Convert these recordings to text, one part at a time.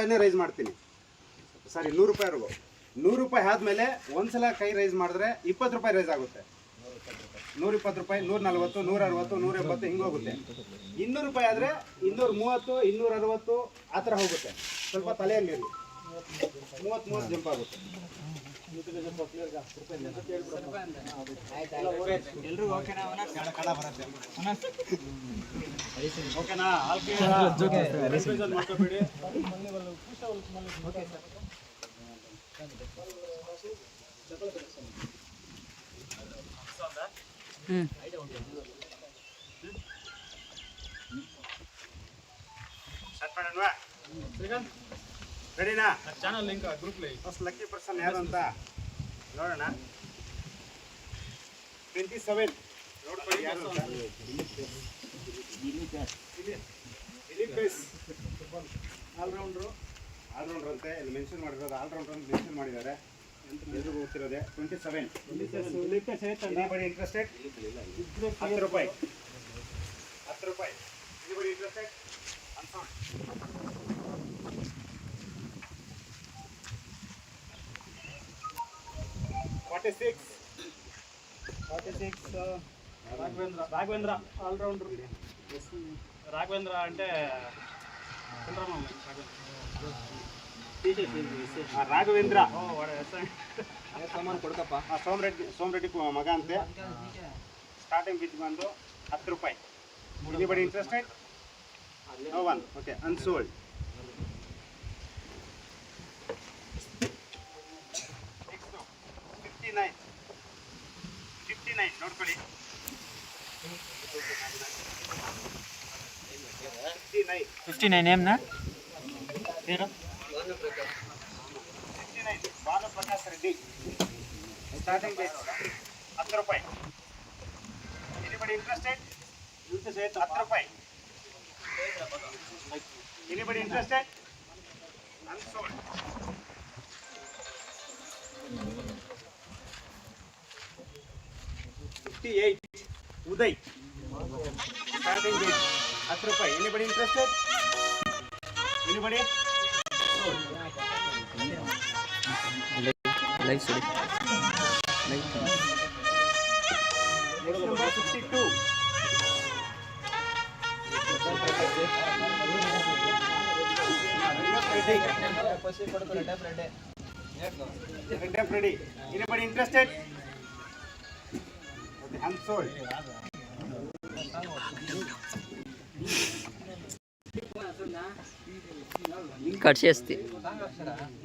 ರೂಪಾಯಿನೇ rice ಮಾಡ್ತೀನಿ. ಸಾರಿ ನೂರು ರೂಪಾಯಿವರೆಗೂ ನೂರು ರೂಪಾಯಿ ಆದಮೇಲೆ ಒಂದ್ಸಲ ಕೈ ರೈಸ್ ಮಾಡಿದ್ರೆ ಇಪ್ಪತ್ತು ರೂಪಾಯಿ ರೈಸ್ ಆಗುತ್ತೆ. ನೂರ ಇಪ್ಪತ್ತು ರೂಪಾಯಿ ನೂರ ನಲ್ವತ್ತು ನೂರ ಅರವತ್ತು ನೂರ ಎಂಬತ್ತು ಹಿಂಗೆ ಹೋಗುತ್ತೆ. ಇನ್ನೂರು ರೂಪಾಯಿ ಆದರೆ ಇನ್ನೂರ ಮೂವತ್ತು ಇನ್ನೂರ ಅರವತ್ತು ಆ ಥರ ಹೋಗುತ್ತೆ. ಸ್ವಲ್ಪ ತಲೆಯಲ್ಲಿ ಇರಲಿ. ಮೂವತ್ತು ಮೂವತ್ತು ಜಂಪ್ ಆಗುತ್ತೆ. ಎಲ್ರಿಗೂ ಓಕೆನಾ? ಕನ್ನಡ ಸರ್ ಹ್ಞೂ ರೆಡಿನಾ ಚಾನಲ್ ಲಿಂಕ್ ಗ್ರೂಪ್ ಲೈ ಫಸ್ಟ್ ಲಕ್ಕಿ ಪರ್ಸನ್ ಯಾರು ಅಂತ ನೋಡೋಣ ಟ್ವೆಂಟಿ ಸೆವೆನ್ ನೋಡ್ಕೊಳ್ಳಿ ಯಾರು ಅಂತ ಆಲ್ರೌಂಡ್ರು ಆಲ್ರೌಂಡ್ರ್ ಅಂತೆ ಇಲ್ಲಿ ಮೆನ್ಷನ್ ಮಾಡಿರೋದು ಆಲ್ರೌಂಡ್ರ್ ಅಂತ ಮೆನ್ಷನ್ ಮಾಡಿದ್ದಾರೆ ಎಲ್ರಿಗೂ ಗೊತ್ತಿರೋದೆ ಟ್ವೆಂಟಿ ಸೆವೆನ್ ಎನಿಬಡಿ ಇಂಟ್ರೆಸ್ಟೆಡ್ ಹತ್ತು ರೂಪಾಯಿ ಹತ್ತು ರೂಪಾಯಿ anybody interested forty six forty six Raghavendra Raghavendra allrounder Raghavendra అంటే చంద్రబాబు ರಾಘವೇಂದ್ರ. ಆ ಸೋಮರೆಡ್ಡಿ ಸೋಮರೆಡ್ಡಿ ಮಗ ಅಂತೆ. ಸ್ಟಾರ್ಟಿಂಗ್ ಬಿದ್ದು ಬಂದು ಹತ್ತು ರೂಪಾಯಿ. Anybody interested no one okay unsold fifty nine fifty nine ನೋಡ್ಕೊಳ್ಳಿ. ಫಿಫ್ಟಿ ನೈನ್ ಫಿಫ್ಟಿ ನೈನ್ ಏಮ್ನ? ಏನು nine Bhanu Prakash Reddy starting date ಹತ್ತು ರೂಪಾಯಿ ಎನಿಬಡಿ ಇಂಟ್ರೆಸ್ಟೆಡ್ ಹತ್ತು ರೂಪಾಯಿ anybody interested unsold fifty eight Uday starting date ಹತ್ತು ರೂಪಾಯಿ ಎನಿಬಡಿ ಇಂಟ್ರೆಸ್ಟೆಡ್ ಎನಿಬಡಿ ಲೈವ್ ಸುಡಿ live Next number 52. Red tape ready. Anybody interested? Okay, unsold. Cut చేస్తే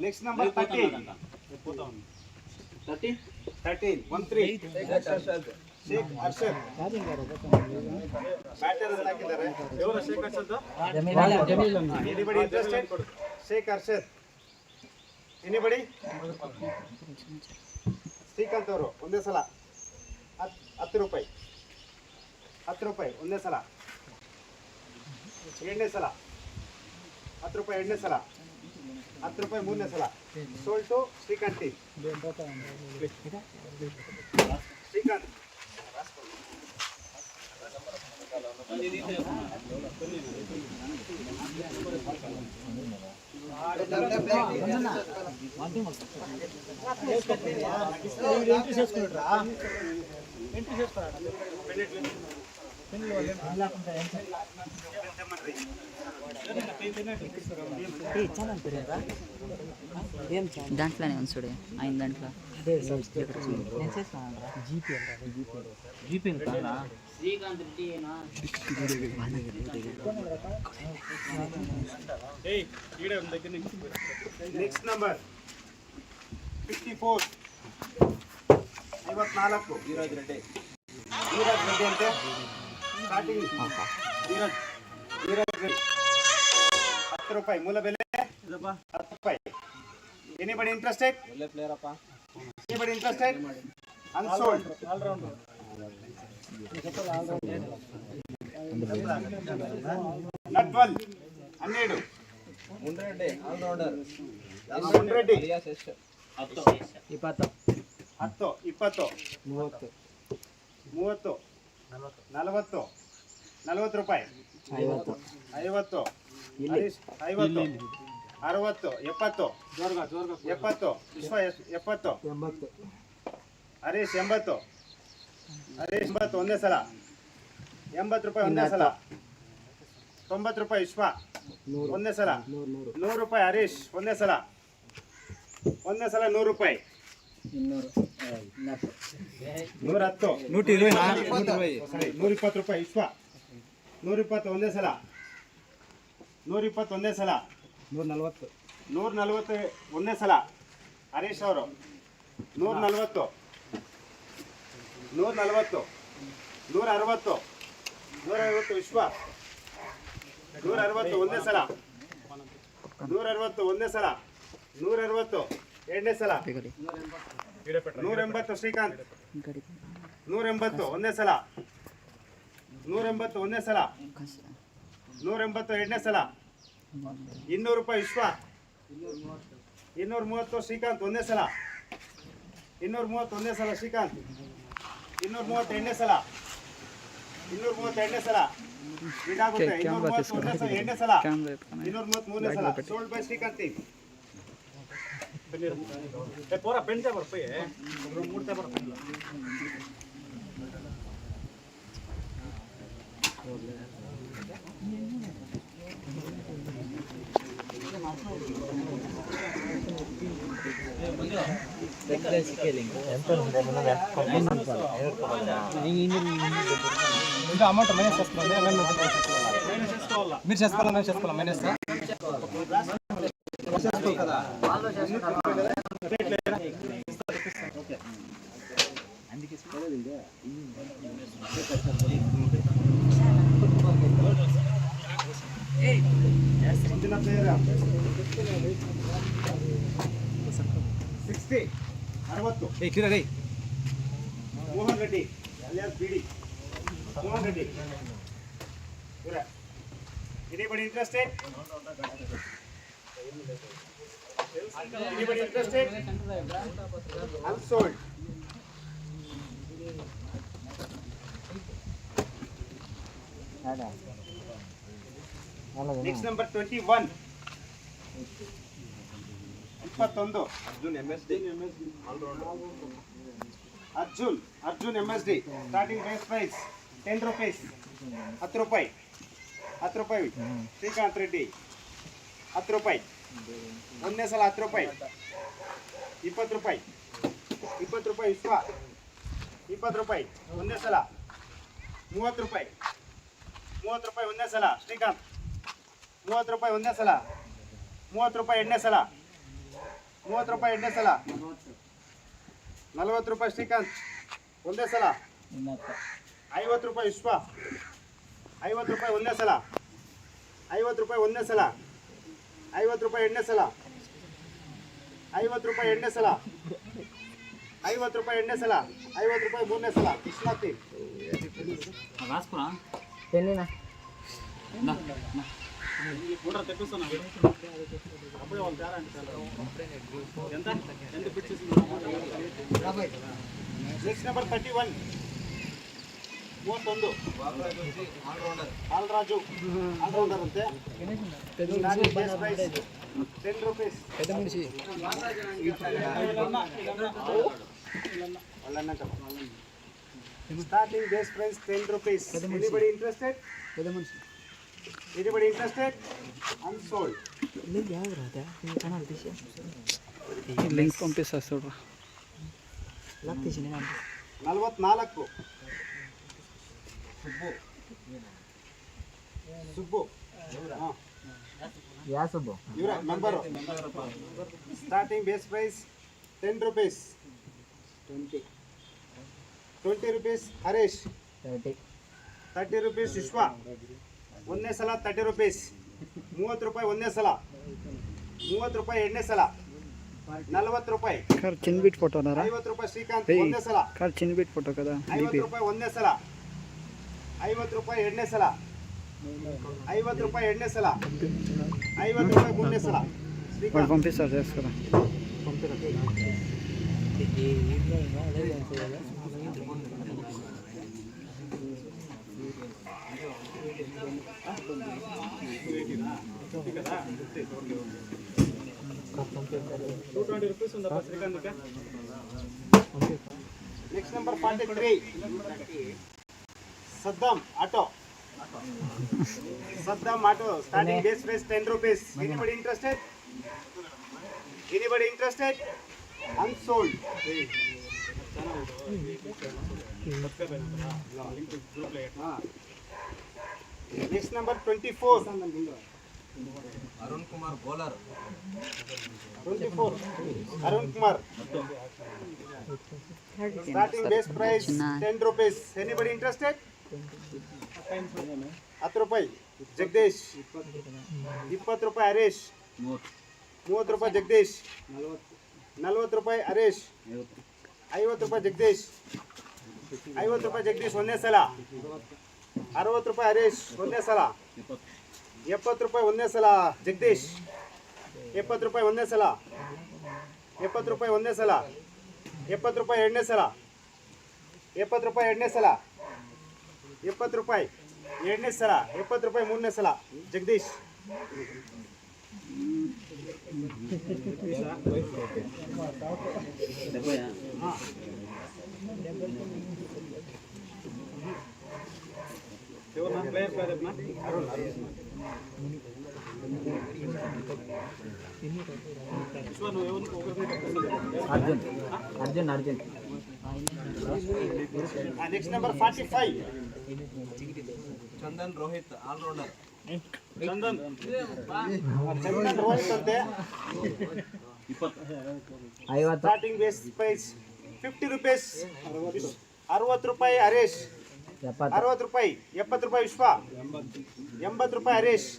Next number 13. 13? 13. 1 3. Sheikh Arshad. Batter ಅಂತ ಹಾಕಿದ್ದಾರೆ. ఎవరు Shekhar సద్ద Anybody interested? Sheikh Arshad. Anybody? Srikanth ಅವರು ಒಂದೇ ಸಲ ಹತ್- ಹತ್ತು ರೂಪಾಯಿ ಹತ್ತು ರೂಪಾಯಿ ಒಂದೇ ಸಲ ಎರಡನೇ ಸಲ ಹತ್ತು ರೂಪಾಯಿ ಎರಡನೇ ಸಲ ಹತ್ತು ರೂಪಾಯಿ ಮೂರನೇ ಸಲ ಸೋಲ್ಟು ಶ್ರೀಕಾಂತ್ ಟೀ ಶ್ರೀಕಾಂತ್ దాంట్లోనే ఉంది చూడు ఆయన దాంట్లో ఏయ్ ఈడే ఉంది దగ్గర నుంచి ನೆಕ್ಸ್ಟ್ ನಂಬರ್ ಫಿಫ್ಟಿ ಫೋರ್ ಐವತ್ನಾಲ್ಕು ಧೀರಜ್ ರೆಡ್ಡಿ ಧೀರಜ್ ರೆಡ್ಡಿ ಅಂತೆ ಸ್ಟಾರ್ಟಿಂಗ್ ಧೀರಜ್ ಧೀರಜ್ ರೆಡ್ಡಿ ಹತ್ತು ರೂಪಾಯಿ ಮೂಲ ಬೆಲೆ ಹತ್ತು ರೂಪಾಯಿ. ಎನಿಬಡಿ ಇಂಟ್ರೆಸ್ಟೆಡ್ ಒಳ್ಳೆ ಪ್ಲೇಯರ್ ಅಪ್ಪ. Anybody interested unsold all rounder Natwal ಹನ್ನೆರಡು. ಮುಂಡ್ರೆಡ್ಡಿ ಆಲ್ರೌಂಡರ್ ರೆಡ್ಡಿ ಹತ್ತು. ಹತ್ತು ಇಪ್ಪತ್ತು. ಮೂವತ್ತು. ಮೂವತ್ತು. ನಲವತ್ತು. ನಲವತ್ತು. ರೂಪಾಯಿ. ಐವತ್ತು. ಐವತ್ತು ಅರವತ್ತು ಎಪ್ಪತ್ತು. ಎಪ್ಪತ್ತು ವಿಶ್ವ ಎಪ್ಪತ್ತು. ಎಂಬತ್ತು. ಹರೀಶ್ ಎಂಬತ್ತು. ಹರೀಶ್ ಎಂಬತ್ತು ಒಂದೇ ಸಲ. ಎಂಬತ್ತು ರೂಪಾಯಿ ಒಂದೇ ಸಲ. ತೊಂಬತ್ತು ರೂಪಾಯಿ ವಿಶ್ವ. ನೂರು. ಒಂದೇ ಸಲ. ನೂರು ರೂಪಾಯಿ ಹರೀಶ್ ಒಂದೇ ಸಲ. ಒಂದೇ ಸಲ ನೂರು ರೂಪಾಯಿ. ನೂರ ಹತ್ತು ನೂರ ಇಪ್ಪತ್ತು ರೂಪಾಯಿ ವಿಶ್ವ. ನೂರ ಇಪ್ಪತ್ತು ಒಂದೇ ಸಲ. ನೂರ ಇಪ್ಪತ್ತು ಒಂದೇ ಸಲ. ನೂರ ನಲ್ವತ್ತು ನೂರ ನಲ್ವತ್ತು ಒಂದೇ ಸಲ. ಹರೀಶ್ ಅವರು. ನೂರ ನಲ್ವತ್ತು ನೂರ ನಲ್ವತ್ತು ನೂರ ಅರವತ್ತು ನೂರ ಅರವತ್ತು ವಿಶ್ವ. ನೂರ ಅರವತ್ತು ಒಂದೇ ಸಲ. ನೂರ ಅರವತ್ತು ಒಂದೇ ಸಲ. ನೂರ ಅರವತ್ತು ಎರಡನೇ ಸಲ. ನೂರ ಎಂಬತ್ತು ಶ್ರೀಕಾಂತ್. ನೂರ ಎಂಬತ್ತು ಒಂದೇ ಸಲ. ನೂರ ಎಂಬತ್ತು ಒಂದೇ ಸಲ. ನೂರ ಎಂಬತ್ತು ಎರಡನೇ ಸಲ. ಇನ್ನೂರು ರೂಪಾಯಿ ವಿಶ್ವ. ಇನ್ನೂರ ಮೂವತ್ತು ಶ್ರೀಕಾಂತ್ ಒಂದೇ ಸಲ. ಇನ್ನೂರ ಮೂವತ್ತೊಂದೇ ಸಲ ಶ್ರೀಕಾಂತ್. ಇನ್ನೂರ ಮೂವತ್ತು ಎರಡನೇ ಸಲ. ಇನ್ನೂರ ಮೂವತ್ತು ಎರಡನೇ ಸಲ. ಇದಾಗುತ್ತೆ. ಇನ್ನೂರ ಮೂವತ್ತು ಒಂದನೇ ಸಲ ಎರಡನೇ ಸಲ. ಇನ್ನೂರ ಮೂವತ್ತು ಮೂರನೇ ಸಲ. ಸೋಲ್ಡ್ ಬೈ ಶ್ರೀಕಾಂತ್ ಪೂರ ಪೆಂಟೆ ಬರ್ಪಿ ಮೂರ್ತೆ ಬರ್ತಿಲ್ಲ ఇంకా అమౌంట్ మైనస్ చేసుకోవాలి? మీరు చేసుకోవాలా మేము చేసుకోవాలా. మైనస్ ಮುಂದಿನ ಪ್ಲೇಯರ್ ಸಿಕ್ಸ್ಟಿ ಅರವತ್ತು ಏ ಕಿರ ರೇ ಮೋಹನ್ ರೆಡ್ಡಿ ಅಲಿಯಾಸ್ ಬಿಡಿ ಮೋಹನ್ ರೆಡ್ಡಿ ಇವರ anybody interested anybody interested unsold next number twenty one ಇಪ್ಪತ್ತೊಂದು Arjun M S D Arjun Arjun M S D starting base price ten rupees ಹತ್ತು ರೂಪಾಯಿ ಹತ್ತು ರೂಪಾಯಿ ಶ್ರೀಕಾಂತ್ ರೆಡ್ಡಿ ಹತ್ತು ರೂಪಾಯಿ ಒಂದನೇ ಸಲ ಹತ್ತು ರೂಪಾಯಿ ಇಪ್ಪತ್ತು ರೂಪಾಯಿ ಇಪ್ಪತ್ತು ರೂಪಾಯಿ ವಿಶ್ವ ಇಪ್ಪತ್ತು ರೂಪಾಯಿ ಒಂದನೇ ಸಲ ಮೂವತ್ತು ರೂಪಾಯಿ ಮೂವತ್ತು ರೂಪಾಯಿ ಒಂದನೇ ಸಲ ಶ್ರೀಕಾಂತ್ ಮೂವತ್ತು ರೂಪಾಯಿ ಒಂದನೇ ಸಲ. ಮೂವತ್ತು ರೂಪಾಯಿ ಎರಡನೇ ಸಲ. ಮೂವತ್ತು ರೂಪಾಯಿ ಎರಡನೇ ಸಲ. ನಲ್ವತ್ತು ರೂಪಾಯಿ ಶ್ರೀಕಾಂತ್. ಒಂದೇ ಸಲ. ಐವತ್ತು ರೂಪಾಯಿ ವಿಶ್ವ. ಐವತ್ತು ರೂಪಾಯಿ ಒಂದೇ ಸಲ. ಐವತ್ತು ರೂಪಾಯಿ ಒಂದನೇ ಸಲ. ಐವತ್ತು ರೂಪಾಯಿ ಎರಡನೇ ಸಲ. ಐವತ್ತು ರೂಪಾಯಿ ಎರಡನೇ ಸಲ. ಐವತ್ತು ರೂಪಾಯಿ ಎರಡನೇ ಸಲ. ಐವತ್ತು ರೂಪಾಯಿ ಮೂರನೇ ಸಲ. ವಿಶ್ವನಾಥಿ కూడా తెప్పిస్తున్నా అప్పుడే వాళ్ళు తేడా అంటే ఎంత ఎంత పిచ్చేసి ನೆಕ್ಸ್ಟ್ ನಂಬರ್ ತರ್ಟಿ ಒನ್ ಮೂವತ್ತೊಂದು ಆಲ್ರಾಜು ಆಲ್ರೌಂಡರ್ ಅಂತೆ ten rupees starting base price ten rupees anybody interested Anybody interested? Unsold. Link ಯಾವ್ದು ಅದ ನೀವು ಕಾಣಲ್ತೀಶ ಲಿಂಕ್ ಪಂಪಿಸೋಡ್ರ ಲಾಗ್ತೀಶ ನಾನು ನಲ್ವತ್ನಾಲ್ಕು. ಸುಬ್ಬು. ಸುಬ್ಬು. ಹಾಂ. ಯಾ ಸುಬ್ಬು? ಇವರ member starting base price ten rupees twenty twenty rupees Harish. Thirty thirty rupees ಒಂದನೇ ಸಲ ತರ್ಟಿ ರುಪೀಸ್ ಮೂವತ್ತು ರೂಪಾಯಿ ಒಂದನೇ ಸಲ. ಮೂವತ್ತು ರೂಪಾಯಿ ಎರಡನೇ ಸಲ. ನಲ್ವತ್ತು ರೂಪಾಯಿ. ಕಾರ್ ಚಿನ್ಬಿಟ್ ಫೋಟೋನಾರ ಐವತ್ತು ರೂಪಾಯಿ ಶ್ರೀಕಾಂತ್ ಒಂದೇ ಸಲ. ಕಾರ್ ಚಿನ್ಬಿಟ್ ಫೋಟೋ ಕದ? ಐವತ್ತು ರೂಪಾಯಿ ಒಂದೇ ಸಲ. ಐವತ್ತು ರೂಪಾಯಿ ಎರಡನೇ ಸಲ. ಐವತ್ತು ರೂಪಾಯಿ ಎರಡನೇ ಸಲ. ಐವತ್ತು ರೂಪಾಯಿ ಮೂರನೇ ಸಲ. ಶ್ರೀಕಾಂತ್. ಪಂಪಿ ಸರ್ ఓకే కదా okay okay two twenty rupees ఉందా Srikanth next number forty three Saddam auto Saddam auto starting base price ten rupees anybody interested anybody interested unsold next number twenty four Arun Kumar bowler. Arun Kumar. Starting base price ten rupees anybody interested ಹತ್ತು ರೂಪಾಯಿ. ಜಗದೀಶ್. ಇಪ್ಪತ್ತು ರೂಪಾಯಿ ಹರೀಶ್. ಮೂವತ್ತು ರೂಪಾಯಿ ಜಗದೀಶ್. ನಲ್ವತ್ತು ರೂಪಾಯಿ ಹರೀಶ್. ಐವತ್ತು ರೂಪಾಯಿ ಜಗದೀಶ್. ಐವತ್ತು ರೂಪಾಯಿ ಜಗದೀಶ್ ಒಂದೇ ಸಲ. ಅರವತ್ತು ರೂಪಾಯಿ ಹರೀಶ್ ಒಂದೇ ಸಲ. ಎಪ್ಪತ್ತು ರೂಪಾಯಿ ಒಂದೇ ಸಲ ಜಗದೀಶ್ ಎಪ್ಪತ್ತು ರೂಪಾಯಿ ಒಂದೇ ಸಲ ಎಪ್ಪತ್ತು ರೂಪಾಯಿ ಒಂದೇ ಸಲ ಎಪ್ಪತ್ತು ರೂಪಾಯಿ ಎರಡನೇ ಸಲ ಎಪ್ಪತ್ತು ರೂಪಾಯಿ ಎರಡನೇ ಸಲ ಎಪ್ಪತ್ತು ರೂಪಾಯಿ ಎರಡನೇ ಸಲ ಎಪ್ಪತ್ತು ರೂಪಾಯಿ ಮೂರನೇ ಸಲ Jagadish Arjun Arjun Arjun next number forty five Chandan Rohit allrounder Chandan Chandan Rohit ಅಂತೆ ಐವತ್ತು starting base price fifty rupees ಅರವತ್ತು ರೂಪಾಯಿ ಹರೀಶ್ ಎಪ್ಪತ್ತು ಅರವತ್ತು ರೂಪಾಯಿ ಎಪ್ಪತ್ತು ರೂಪಾಯಿ ವಿಶ್ವ ಎಂಬತ್ತು ರೂಪಾಯಿ ಹರೀಶ್.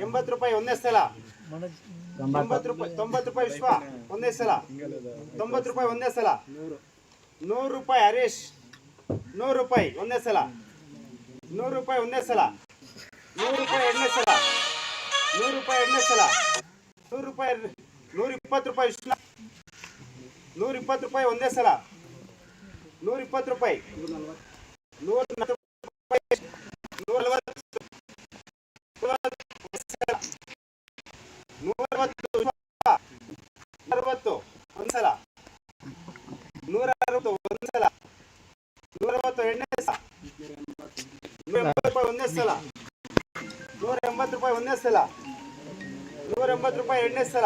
ಎಂಬತ್ತು ರೂಪಾಯಿ ಒಂದೇ ಸಲ. ಎಂಬತ್ತು ರೂಪಾಯಿ, ತೊಂಬತ್ತು ರೂಪಾಯಿ ವಿಶ್ವ, ಒಂದೇ ಸಲ. ತೊಂಬತ್ತು ರೂಪಾಯಿ ಒಂದೇ ಸಲ. ನೂರು ರೂಪಾಯಿ ಹರೀಶ್. ನೂರು ರೂಪಾಯಿ ಒಂದೇ ಸಲ. ನೂರು ರೂಪಾಯಿ ಒಂದೇ ಸಲ. ನೂರು ರೂಪಾಯಿ ಎರಡನೇ ಸಲ. ನೂರು ರೂಪಾಯಿ ಎರಡನೇ ಸಲ. ನೂರು ರೂಪಾಯಿ ನೂರ ಇಪ್ಪತ್ತು ರೂಪಾಯಿ ವಿಶ್ವ. ನೂರ ಇಪ್ಪತ್ತು ರೂಪಾಯಿ ಒಂದೇ ಸಲ. ನೂರ ಇಪ್ಪತ್ತು ರೂಪಾಯಿ. ನೂರ ರೂಪಾಯಿ. ನೂರ ನಲವತ್ತು ಅರವತ್ತು ಒಂದ್ಸಲ. ನೂರ ಅರವತ್ತು ಒಂದ್ಸಲ. ನೂರ ಅರವತ್ತು ಎರಡನೇ ಸಲ. ನೂರ ಎಂಬತ್ತು ರೂಪಾಯಿ ಒಂದನೇ ಸಲ. ನೂರ ಎಂಬತ್ತು ರೂಪಾಯಿ ಒಂದೇ ಸಲ. ನೂರ ಎಂಬತ್ತು ರೂಪಾಯಿ ಎರಡನೇ ಸಲ.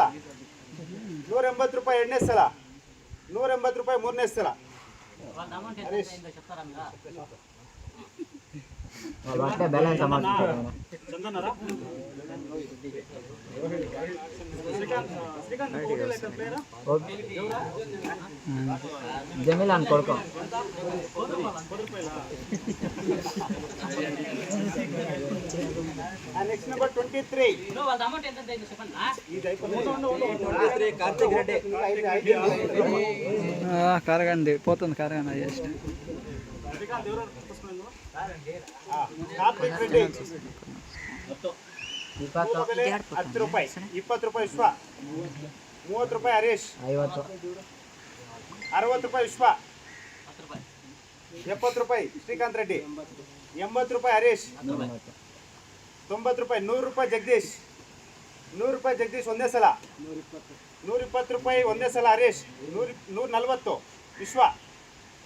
ನೂರ ಎಂಬತ್ತು ರೂಪಾಯಿ ಎರಡನೇ ಸಲ. ನೂರ ಎಂಬತ್ತು ರೂಪಾಯಿ ಮೂರನೇ ಸಲ. వాళ్ళంటే బ్యాలెన్స్ జమీల్ అని కొడుకో. నెక్స్ట్ నెంబర్ కరగండి పోతుంది కరగండి ಹತ್ತು ರೂಪಾಯಿ ಇಪ್ಪತ್ತು ರೂಪಾಯಿ ವಿಶ್ವ ಮೂವತ್ತು ರೂಪಾಯಿ ಐವತ್ತು ಅರವತ್ತು ರೂಪಾಯಿ ವಿಶ್ವ ಎಪ್ಪತ್ತು ರೂಪಾಯಿ ಶ್ರೀಕಾಂತ್ ರೆಡ್ಡಿ ಎಂಬತ್ತು ರೂಪಾಯಿ ಹರೀಶ್ ತೊಂಬತ್ತು ರೂಪಾಯಿ ನೂರು ರೂಪಾಯಿ ಜಗದೀಶ್ ನೂರು ರೂಪಾಯಿ ಜಗದೀಶ್ ಒಂದೇ ಸಲ ನೂರ ಇಪ್ಪತ್ತು ರೂಪಾಯಿ ಒಂದೇ ಸಲ ಹರೀಶ್ ನೂರ ನೂರ ನಲ್ವತ್ತು ವಿಶ್ವ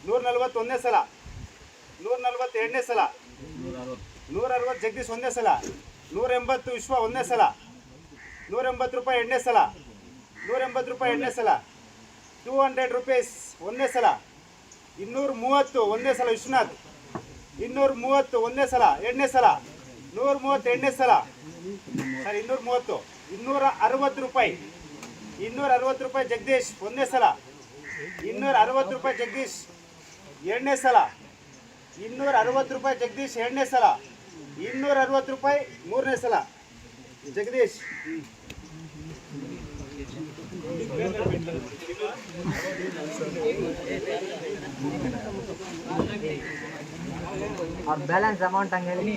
ನೂರ ನಲ್ವತ್ತು, ಒಂದೇ ಸಲ. ನೂರ ನಲ್ವತ್ತು ಎರಡನೇ ಸಲ. ನೂರ ಅರವತ್ತು ಜಗದೀಶ್ ಒಂದೇ ಸಲ. ನೂರ ಎಂಬತ್ತು ವಿಶ್ವ ಒಂದೇ ಸಲ. ನೂರ ಎಂಬತ್ತು ರೂಪಾಯಿ ಎರಡನೇ ಸಲ. ನೂರ ಎಂಬತ್ತು ರೂಪಾಯಿ ಎರಡನೇ ಸಲ. ಟೂ ಹಂಡ್ರೆಡ್ ರುಪೀಸ್ ಒಂದೇ ಸಲ. ಇನ್ನೂರ ಮೂವತ್ತು ಒಂದೇ ಸಲ ವಿಶ್ವನಾಥ್. ಇನ್ನೂರ ಮೂವತ್ತು ಒಂದೇ ಸಲ ಎರಡನೇ ಸಲ. ನೂರ ಮೂವತ್ತು ಎರಡನೇ ಸಲ. ಸರ್ ಇನ್ನೂರ ಮೂವತ್ತು ಇನ್ನೂರ ಅರವತ್ತು ರೂಪಾಯಿ. ಇನ್ನೂರ ಅರವತ್ತು ರೂಪಾಯಿ ಜಗದೀಶ್ ಒಂದೇ ಸಲ. ಇನ್ನೂರ ಅರವತ್ತು ರೂಪಾಯಿ ಜಗದೀಶ್ ಎರಡನೇ ಸಲ. ಇನ್ನೂರ ಅರವತ್ತು ರೂಪಾಯಿ ಜಗದೀಶ್ ಎರಡನೇ ಸಲ. ಇನ್ನೂರ ಅರವತ್ತು ರೂಪಾಯಿ ಮೂರನೇ ಸಲ. ಜಗದೀಶ್. ಅವ್ರ ಬ್ಯಾಲೆನ್ಸ್ ಅಮೌಂಟ್ ಹಂಗೆ ಹೇಳಿ.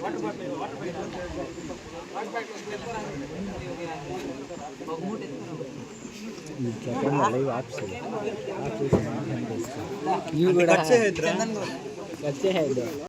Water bottle water bottle water bottle ಇವು ಕಚ್ಚೆ ಇದ್ರೆ ಕಚ್ಚೆ ಇದೆ